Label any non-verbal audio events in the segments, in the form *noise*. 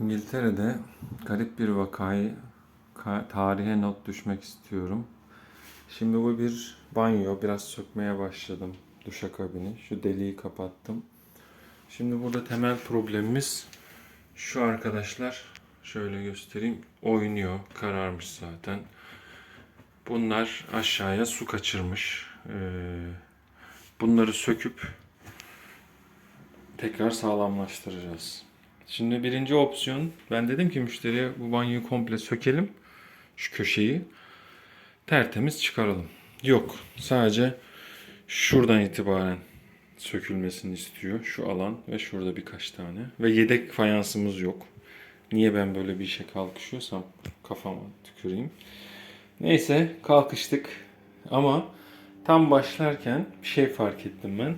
İngiltere'de garip bir vakayı ka- tarihe not düşmek istiyorum. Şimdi bu bir banyo. Biraz sökmeye başladım duşakabini. Şu deliği kapattım. Şimdi burada temel problemimiz şu arkadaşlar. Şöyle göstereyim. Oynuyor. Kararmış zaten. Bunlar aşağıya su kaçırmış. Ee, bunları söküp tekrar sağlamlaştıracağız. Şimdi birinci opsiyon ben dedim ki müşteriye bu banyoyu komple sökelim. Şu köşeyi tertemiz çıkaralım. Yok sadece şuradan itibaren sökülmesini istiyor. Şu alan ve şurada birkaç tane. Ve yedek fayansımız yok. Niye ben böyle bir işe kalkışıyorsam kafama tüküreyim. Neyse kalkıştık ama tam başlarken bir şey fark ettim ben.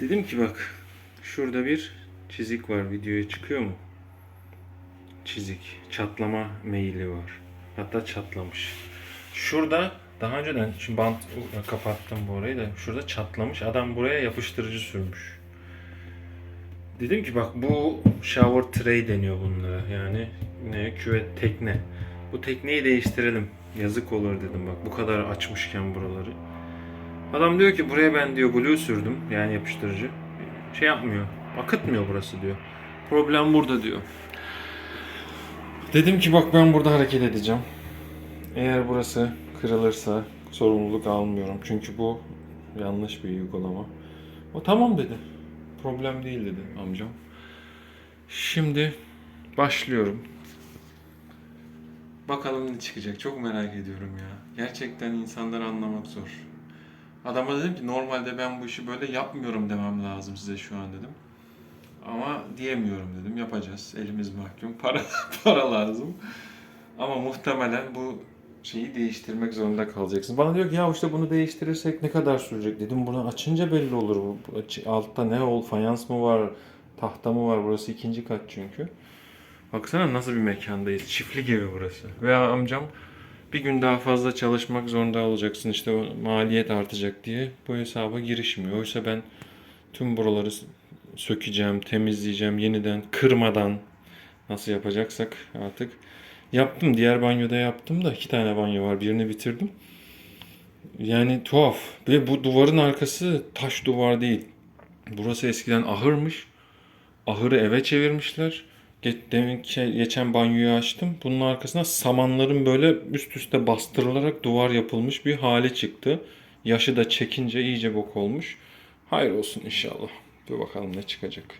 Dedim ki bak şurada bir çizik var videoya çıkıyor mu? Çizik. Çatlama meyili var. Hatta çatlamış. Şurada daha önceden şimdi bant kapattım bu orayı da şurada çatlamış. Adam buraya yapıştırıcı sürmüş. Dedim ki bak bu shower tray deniyor bunlara. Yani ne küvet tekne. Bu tekneyi değiştirelim. Yazık olur dedim bak bu kadar açmışken buraları. Adam diyor ki buraya ben diyor glue sürdüm yani yapıştırıcı. Şey yapmıyor. Akıtmıyor burası diyor. Problem burada diyor. Dedim ki bak ben burada hareket edeceğim. Eğer burası kırılırsa sorumluluk almıyorum. Çünkü bu yanlış bir uygulama. O tamam dedi. Problem değil dedi amcam. Şimdi başlıyorum. Bakalım ne çıkacak. Çok merak ediyorum ya. Gerçekten insanları anlamak zor. Adama dedim ki normalde ben bu işi böyle yapmıyorum demem lazım size şu an dedim. Ama diyemiyorum dedim. Yapacağız. Elimiz mahkum. Para *laughs* para lazım. Ama muhtemelen bu şeyi değiştirmek zorunda kalacaksın. Bana diyor ki ya işte bunu değiştirirsek ne kadar sürecek dedim. Bunu açınca belli olur. Altta ne ol? Fayans mı var? Tahta mı var? Burası ikinci kat çünkü. Baksana nasıl bir mekandayız. Çiftlik evi burası. Ve amcam bir gün daha fazla çalışmak zorunda olacaksın işte maliyet artacak diye bu hesaba girişmiyor. Oysa ben tüm buraları sökeceğim, temizleyeceğim, yeniden kırmadan nasıl yapacaksak artık yaptım. Diğer banyoda yaptım da iki tane banyo var. Birini bitirdim. Yani tuhaf. Ve bu duvarın arkası taş duvar değil. Burası eskiden ahırmış. Ahırı eve çevirmişler. Demin şey, geçen banyoyu açtım. Bunun arkasına samanların böyle üst üste bastırılarak duvar yapılmış bir hali çıktı. Yaşı da çekince iyice bok olmuş. Hayır olsun inşallah. Bir bakalım ne çıkacak.